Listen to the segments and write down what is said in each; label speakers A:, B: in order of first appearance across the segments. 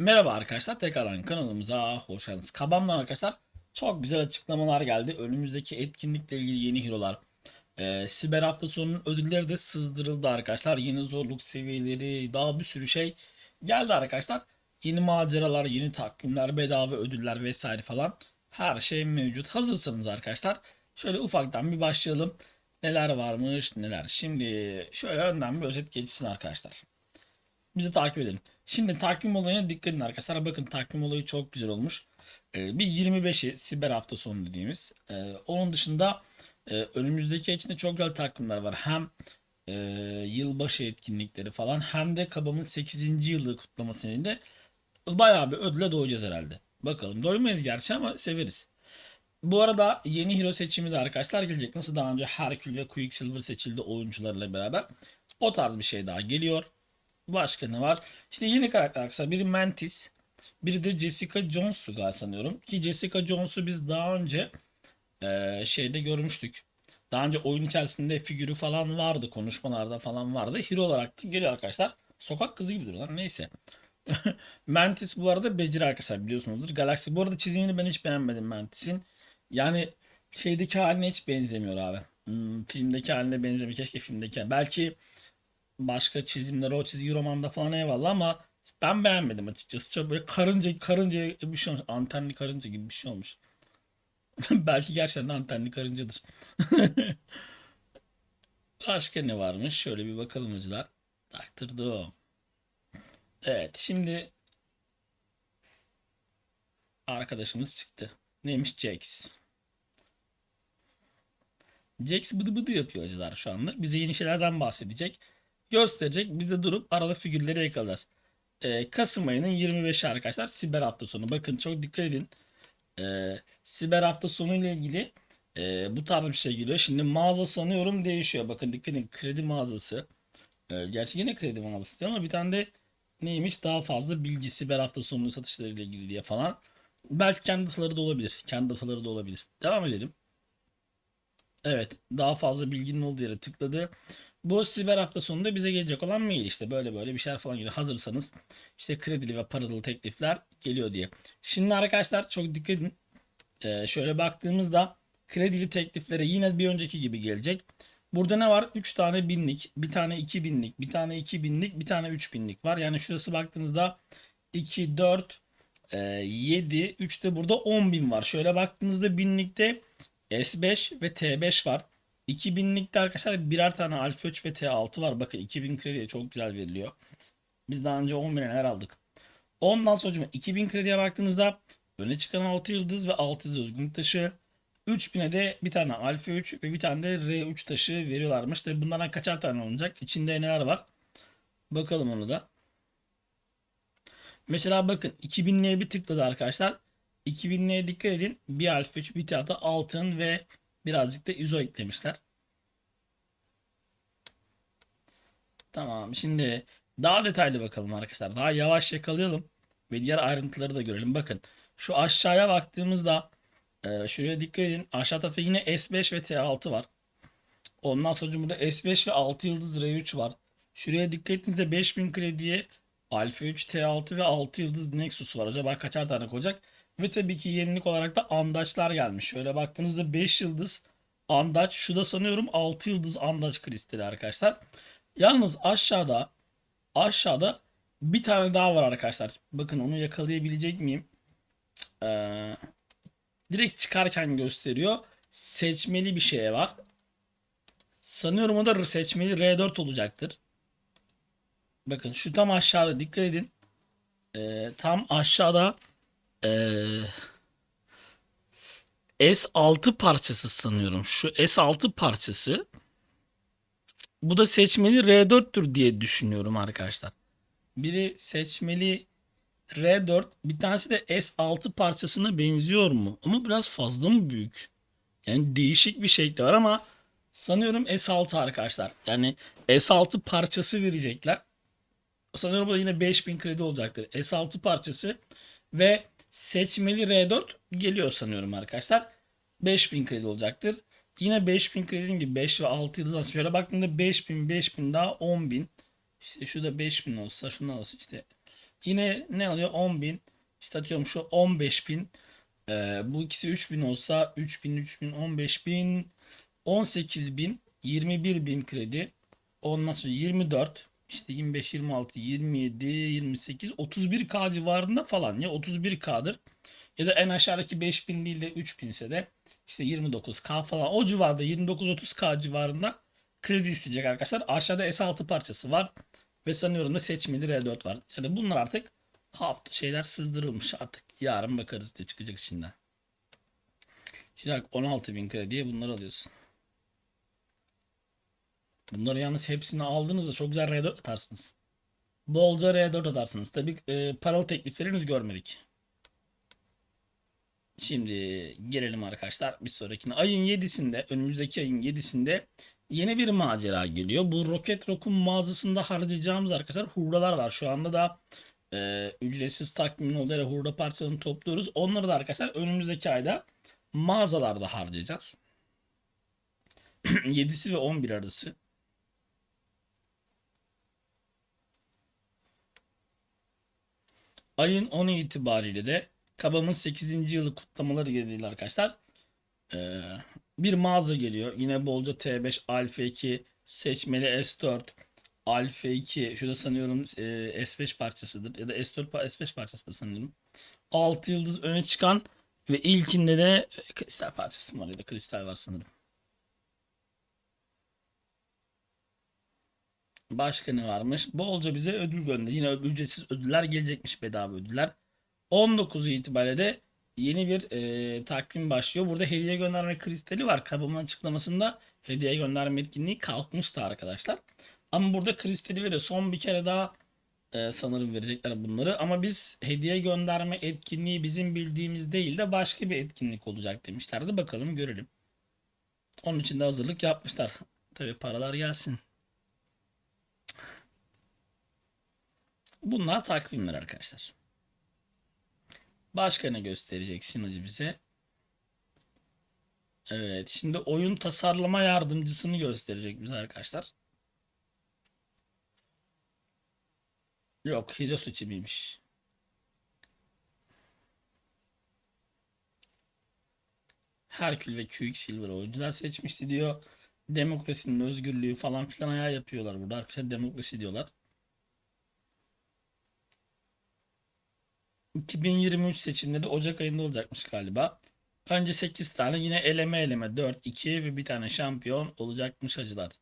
A: Merhaba arkadaşlar tekrardan kanalımıza hoş geldiniz. Kabam'dan arkadaşlar çok güzel açıklamalar geldi. Önümüzdeki etkinlikle ilgili yeni hero'lar. Ee, Siber hafta sonunun ödülleri de sızdırıldı arkadaşlar. Yeni zorluk seviyeleri daha bir sürü şey geldi arkadaşlar. Yeni maceralar, yeni takvimler, bedava ödüller vesaire falan. Her şey mevcut. Hazırsanız arkadaşlar şöyle ufaktan bir başlayalım. Neler varmış neler. Şimdi şöyle önden bir özet geçsin arkadaşlar. Bizi takip edin. Şimdi takvim olayına dikkat edin arkadaşlar. Bakın takvim olayı çok güzel olmuş. Ee, bir 25'i siber hafta sonu dediğimiz. Ee, onun dışında e, önümüzdeki içinde çok güzel takvimler var. Hem e, yılbaşı etkinlikleri falan hem de Kabam'ın 8. yılı kutlaması nedeniyle bayağı bir ödüle doğacağız herhalde. Bakalım. Doymayız gerçi ama severiz. Bu arada yeni hero seçimi de arkadaşlar gelecek. Nasıl daha önce Herkül ve Quicksilver seçildi oyuncularla beraber. O tarz bir şey daha geliyor. Başka ne var? İşte yeni karakter arkadaşlar. Biri Mantis. Biri de Jessica Jones'u galiba sanıyorum. Ki Jessica Jones'u biz daha önce e, şeyde görmüştük. Daha önce oyun içerisinde figürü falan vardı. Konuşmalarda falan vardı. Hero olarak da geliyor arkadaşlar. Sokak kızı gibi duruyorlar. Neyse. Mantis bu arada beceri arkadaşlar biliyorsunuzdur. Galaxy bu arada çizimini ben hiç beğenmedim Mantis'in. Yani şeydeki haline hiç benzemiyor abi. Hmm, filmdeki haline benzemiyor. Keşke filmdeki. Belki başka çizimleri o çizgi romanda falan eyvallah ama ben beğenmedim açıkçası. Çok böyle karınca karınca bir şey olmuş. Antenli karınca gibi bir şey olmuş. Belki gerçekten antenli karıncadır. Başka ne varmış? Şöyle bir bakalım hocam. Taktırdım. Evet şimdi arkadaşımız çıktı. Neymiş Jax. Jax bıdı bıdı yapıyor hocalar şu anda. Bize yeni şeylerden bahsedecek. Gösterecek. Biz de durup arada figürleri yakalayacağız. Ee, Kasım ayının 25'i arkadaşlar. Siber hafta sonu. Bakın çok dikkat edin. Ee, siber hafta sonu ile ilgili e, bu tarz bir şey geliyor. Şimdi mağaza sanıyorum değişiyor. Bakın dikkat edin. Kredi mağazası. Ee, gerçi yine kredi mağazası diyor ama bir tane de neymiş daha fazla bilgi siber hafta sonu satışları ile ilgili diye falan. Belki kendi dataları da olabilir. Kendi dataları da olabilir. Devam edelim. Evet. Daha fazla bilginin olduğu yere tıkladı. Bu siber hafta sonunda bize gelecek olan mail işte böyle böyle bir şeyler falan geliyor. Hazırsanız işte kredili ve paralı teklifler geliyor diye. Şimdi arkadaşlar çok dikkat edin. Ee, şöyle baktığımızda kredili tekliflere yine bir önceki gibi gelecek. Burada ne var? 3 tane binlik, bir tane 2 binlik, bir tane 2 binlik, bir tane 3 binlik var. Yani şurası baktığınızda 2, 4, 7, 3 de burada 10 bin var. Şöyle baktığınızda binlikte S5 ve T5 var. 2000'likte arkadaşlar birer tane Alfa 3 ve T6 var. Bakın 2000 krediye çok güzel veriliyor. Biz daha önce 10 bin neler aldık. Ondan sonra 2000 krediye baktığınızda öne çıkan 6 yıldız ve 6 yıldız özgünlük taşı. 3000'e de bir tane Alfa 3 ve bir tane de R3 taşı veriyorlarmış. Tabi bunlardan kaçar tane olacak? İçinde neler var? Bakalım onu da. Mesela bakın 2000'liğe bir tıkladı arkadaşlar. 2000'liğe dikkat edin. Bir Alfa 3, bir tane de altın ve birazcık da ISO eklemişler. Tamam. Şimdi daha detaylı bakalım arkadaşlar. Daha yavaş yakalayalım. Ve diğer ayrıntıları da görelim. Bakın şu aşağıya baktığımızda e, şuraya dikkat edin. Aşağı tarafta yine S5 ve T6 var. Ondan sonra burada S5 ve 6 yıldız R3 var. Şuraya dikkat ettiğinizde 5000 krediye Alfa 3, T6 ve 6 yıldız Nexus var. Acaba kaçar tane koyacak? Ve tabii ki yenilik olarak da andaçlar gelmiş. Şöyle baktığınızda 5 yıldız andaç. Şu da sanıyorum 6 yıldız andaç kristali arkadaşlar. Yalnız aşağıda aşağıda bir tane daha var arkadaşlar. Bakın onu yakalayabilecek miyim? Ee, direkt çıkarken gösteriyor. Seçmeli bir şey var. Sanıyorum o da seçmeli R4 olacaktır. Bakın şu tam aşağıda dikkat edin. Ee, tam aşağıda ee, S6 parçası sanıyorum. Şu S6 parçası. Bu da seçmeli R4'tür diye düşünüyorum arkadaşlar. Biri seçmeli R4, bir tanesi de S6 parçasına benziyor mu? Ama biraz fazla mı büyük? Yani değişik bir şekli var ama sanıyorum S6 arkadaşlar. Yani S6 parçası verecekler. Sanıyorum bu da yine 5000 kredi olacaktır. S6 parçası ve seçmeli R4 geliyor sanıyorum arkadaşlar. 5000 kredi olacaktır. Yine 5000 kredi gibi 5 ve 6 yıldız aslında. Şöyle baktığımda 5000, 5000 daha 10.000. İşte şu da 5000 olsa şundan olsa işte Yine ne alıyor? 10.000. İşte atıyorum şu 15.000. Ee, bu ikisi 3000 olsa 3000, 3000, 15000, 18000, 21000 kredi. Ondan sonra 24, işte 25, 26, 27, 28, 31K civarında falan ya 31K'dır. Ya da en aşağıdaki 5000 değil de 3000 ise de işte 29K falan o civarda 29-30K civarında kredi isteyecek arkadaşlar. Aşağıda S6 parçası var ve sanıyorum da seçmeli R4 var. Yani bunlar artık hafta şeyler sızdırılmış artık. Yarın bakarız diye çıkacak içinden. Şimdi bak 16.000 krediye bunları alıyorsun. Bunları yalnız hepsini aldığınızda çok güzel R4 atarsınız. Bolca R4 atarsınız. Tabi e, paralı teklifleri görmedik. Şimdi gelelim arkadaşlar bir sonrakine. Ayın 7'sinde önümüzdeki ayın 7'sinde yeni bir macera geliyor. Bu Rocket Rock'un mağazasında harcayacağımız arkadaşlar hurralar var. Şu anda da e, ücretsiz takvimin olduğu hurda parçalarını topluyoruz. Onları da arkadaşlar önümüzdeki ayda mağazalarda harcayacağız. 7'si ve 11 arası. Ayın 10'u itibariyle de Kabam'ın 8. yılı kutlamaları geliyor arkadaşlar. Ee, bir mağaza geliyor. Yine bolca T5, Alfa 2, seçmeli S4, Alfa 2. Şurada sanıyorum e, S5 parçasıdır. Ya da S4 pa- S5 parçasıdır sanıyorum. 6 yıldız öne çıkan ve ilkinde de kristal parçası var ya da kristal var sanırım. Başka ne varmış? Bolca bize ödül gönder. Yine ücretsiz ödüller gelecekmiş bedava ödüller. 19 itibariyle de yeni bir e, takvim başlıyor. Burada hediye gönderme kristali var. Kabımın açıklamasında hediye gönderme etkinliği kalkmıştı arkadaşlar. Ama burada kristali veriyor. Son bir kere daha e, sanırım verecekler bunları. Ama biz hediye gönderme etkinliği bizim bildiğimiz değil de başka bir etkinlik olacak demişlerdi. Bakalım görelim. Onun için de hazırlık yapmışlar. Tabii paralar gelsin. Bunlar takvimler arkadaşlar. Başka ne göstereceksin hacı bize? Evet, şimdi oyun tasarlama yardımcısını gösterecek bize arkadaşlar. Yok, Hideyoshi miymiş? Herkül ve Quicksilver oyuncular seçmişti diyor. Demokrasinin özgürlüğü falan filan ayağı yapıyorlar burada. Arkadaşlar demokrasi diyorlar. 2023 seçimleri Ocak ayında olacakmış galiba. Önce 8 tane yine eleme eleme 4, 2 ve bir tane şampiyon olacakmış hacılar.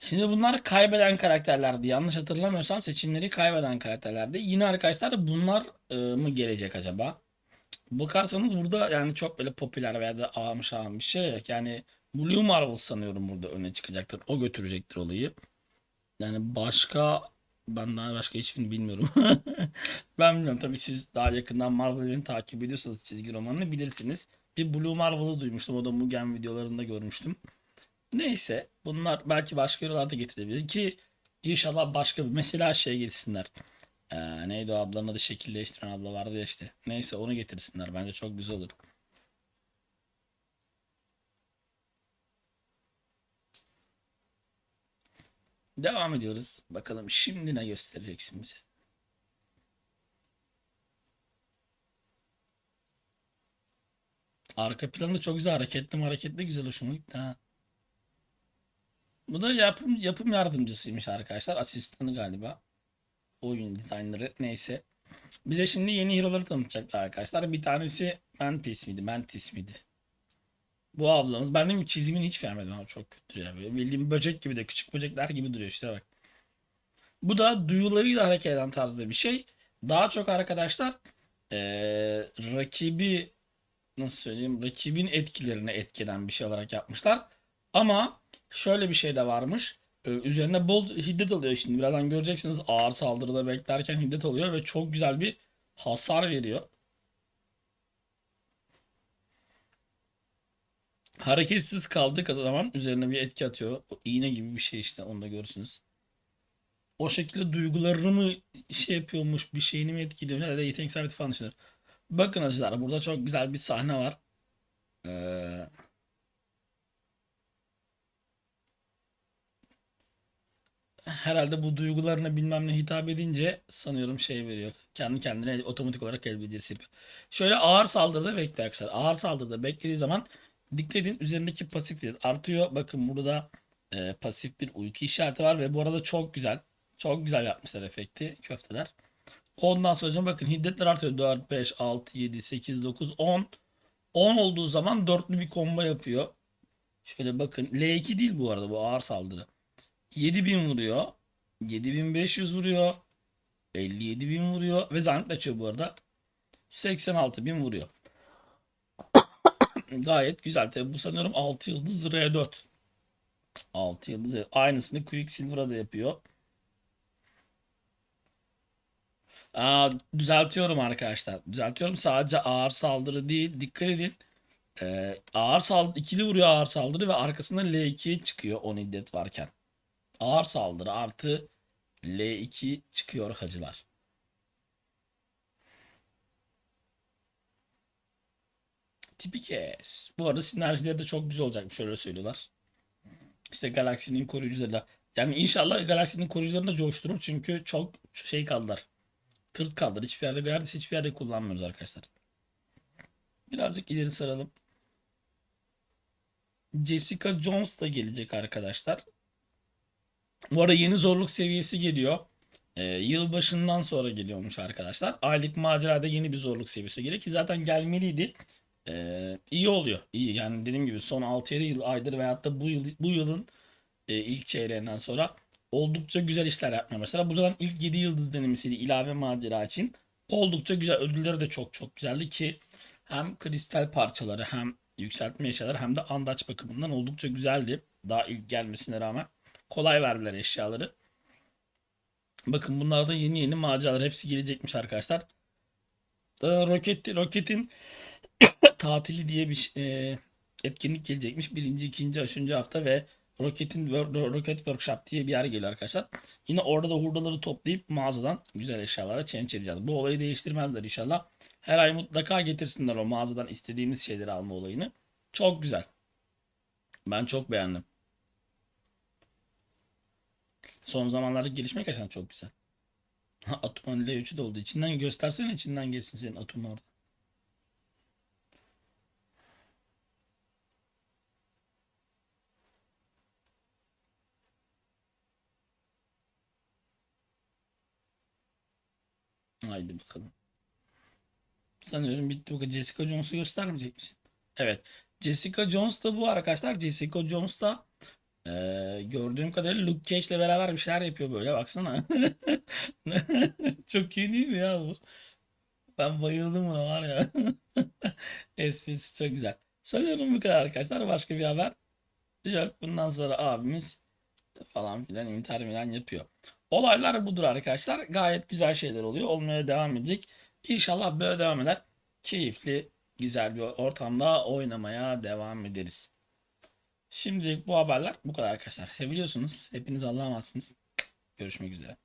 A: Şimdi bunlar kaybeden karakterlerdi. Yanlış hatırlamıyorsam seçimleri kaybeden karakterlerdi. Yine arkadaşlar bunlar e, mı gelecek acaba? Bakarsanız burada yani çok böyle popüler veya da ağamış ağam bir şey yok. Yani Blue Marvel sanıyorum burada öne çıkacaktır. O götürecektir olayı. Yani başka ben daha başka hiçbirini bilmiyorum. Ben bilmiyorum. Tabii siz daha yakından Marvel'in takip ediyorsanız çizgi romanını bilirsiniz. Bir Blue Marvel'ı duymuştum. O da Mugen videolarında görmüştüm. Neyse. Bunlar belki başka yollarda getirebilir ki inşallah başka bir mesela şey getirsinler. Ee, neydi o ablanın adı şekil abla vardı ya işte. Neyse onu getirsinler. Bence çok güzel olur. Devam ediyoruz. Bakalım şimdi ne göstereceksin bize? Arka planı çok güzel hareketli hareketli güzel hoşuma gitti ha. Bu da yapım yapım yardımcısıymış arkadaşlar. Asistanı galiba. Oyun dizaynları neyse. Bize şimdi yeni hero'ları tanıtacaklar arkadaşlar. Bir tanesi Mantis miydi? Mantis miydi? Bu ablamız. Ben de çizimini hiç beğenmedim ama çok kötü ya. Böyle bildiğim böcek gibi de küçük böcekler gibi duruyor işte bak. Bu da duyularıyla hareket eden tarzda bir şey. Daha çok arkadaşlar eee, rakibi nasıl söyleyeyim rakibin etkilerine etkeden bir şey olarak yapmışlar. Ama şöyle bir şey de varmış. Ee, üzerine bol hiddet alıyor şimdi. Birazdan göreceksiniz ağır saldırıda beklerken hiddet alıyor ve çok güzel bir hasar veriyor. Hareketsiz kaldığı zaman üzerine bir etki atıyor. O iğne gibi bir şey işte onu da görürsünüz. O şekilde duygularını mı şey yapıyormuş, bir şeyini mi etkiliyor da yetenek sabiti falan düşünür. Bakın acılar burada çok güzel bir sahne var. Ee, Herhalde bu duygularına bilmem ne hitap edince sanıyorum şey veriyor. Kendi kendine otomatik olarak el yapıyor. Şöyle ağır saldırıda bekle arkadaşlar. Ağır saldırıda beklediği zaman dikkat edin üzerindeki pasif fiyat artıyor. Bakın burada e, pasif bir uyku işareti var ve bu arada çok güzel. Çok güzel yapmışlar efekti köfteler. Ondan sonra bakın hiddetler artıyor. 4, 5, 6, 7, 8, 9, 10. 10 olduğu zaman dörtlü bir combo yapıyor. Şöyle bakın. L2 değil bu arada bu ağır saldırı. 7000 vuruyor. 7500 vuruyor. 57000 vuruyor. Ve zannet açıyor bu arada. 86000 vuruyor. Gayet güzel. Tabi bu sanıyorum 6 yıldız R4. 6 yıldız. Aynısını Quicksilver'a da yapıyor. Aa, düzeltiyorum arkadaşlar. Düzeltiyorum. Sadece ağır saldırı değil. Dikkat edin. Ee, ağır saldırı ikili vuruyor ağır saldırı ve arkasında L2 çıkıyor 10 iddet varken. Ağır saldırı artı L2 çıkıyor hacılar. Tipik S. Bu arada sinerjileri de çok güzel olacakmış. Şöyle söylüyorlar. İşte galaksinin koruyucuları da. Yani inşallah galaksinin koruyucularını da coşturur. Çünkü çok şey kaldılar. Tırt kaldılar. Hiçbir yerde, neredeyse hiçbir yerde kullanmıyoruz arkadaşlar. Birazcık ileri saralım. Jessica Jones da gelecek arkadaşlar. Bu arada yeni zorluk seviyesi geliyor. Ee, yılbaşından sonra geliyormuş arkadaşlar. Aylık macerada yeni bir zorluk seviyesi geliyor ki zaten gelmeliydi. Ee, iyi oluyor. İyi yani dediğim gibi son 6-7 yıl aydır veyahut da bu yıl bu yılın e, ilk çeyreğinden sonra oldukça güzel işler yapmaya başladı. Bu zaten ilk 7 yıldız denemesiydi ilave macera için. Oldukça güzel. Ödülleri de çok çok güzeldi ki hem kristal parçaları hem yükseltme eşyaları hem de andaç bakımından oldukça güzeldi. Daha ilk gelmesine rağmen kolay verdiler eşyaları. Bakın bunlar da yeni yeni maceralar. Hepsi gelecekmiş arkadaşlar. Ee, Roket, Roket'in tatili diye bir e, etkinlik gelecekmiş. Birinci, ikinci, üçüncü hafta ve Rocket'in Rocket Workshop diye bir yer geliyor arkadaşlar. Yine orada da hurdaları toplayıp mağazadan güzel eşyalara change edeceğiz. Bu olayı değiştirmezler inşallah. Her ay mutlaka getirsinler o mağazadan istediğimiz şeyleri alma olayını. Çok güzel. Ben çok beğendim. Son zamanlarda gelişme gerçekten çok güzel. Atuman L3'ü de oldu. İçinden göstersene içinden geçsin senin Atum orada. Haydi bakalım. Sanıyorum bitti bu. Jessica Jones'u göstermeyecek misin? Evet. Jessica Jones da bu arkadaşlar. Jessica Jones da eee, gördüğüm kadarıyla Luke Cage ile beraber bir şeyler yapıyor böyle. Baksana. Çok iyi değil mi ya bu? Ben bayıldım buna var ya. Esprisi çok güzel. Sanıyorum bu kadar arkadaşlar. Başka bir haber yok. Bundan sonra abimiz falan filan intihar milan yapıyor. Olaylar budur arkadaşlar. Gayet güzel şeyler oluyor. Olmaya devam edecek. İnşallah böyle devam eder. Keyifli, güzel bir ortamda oynamaya devam ederiz. Şimdilik bu haberler bu kadar arkadaşlar. Seviyorsunuz. Hepiniz Allah'a emanetsiniz. Görüşmek üzere.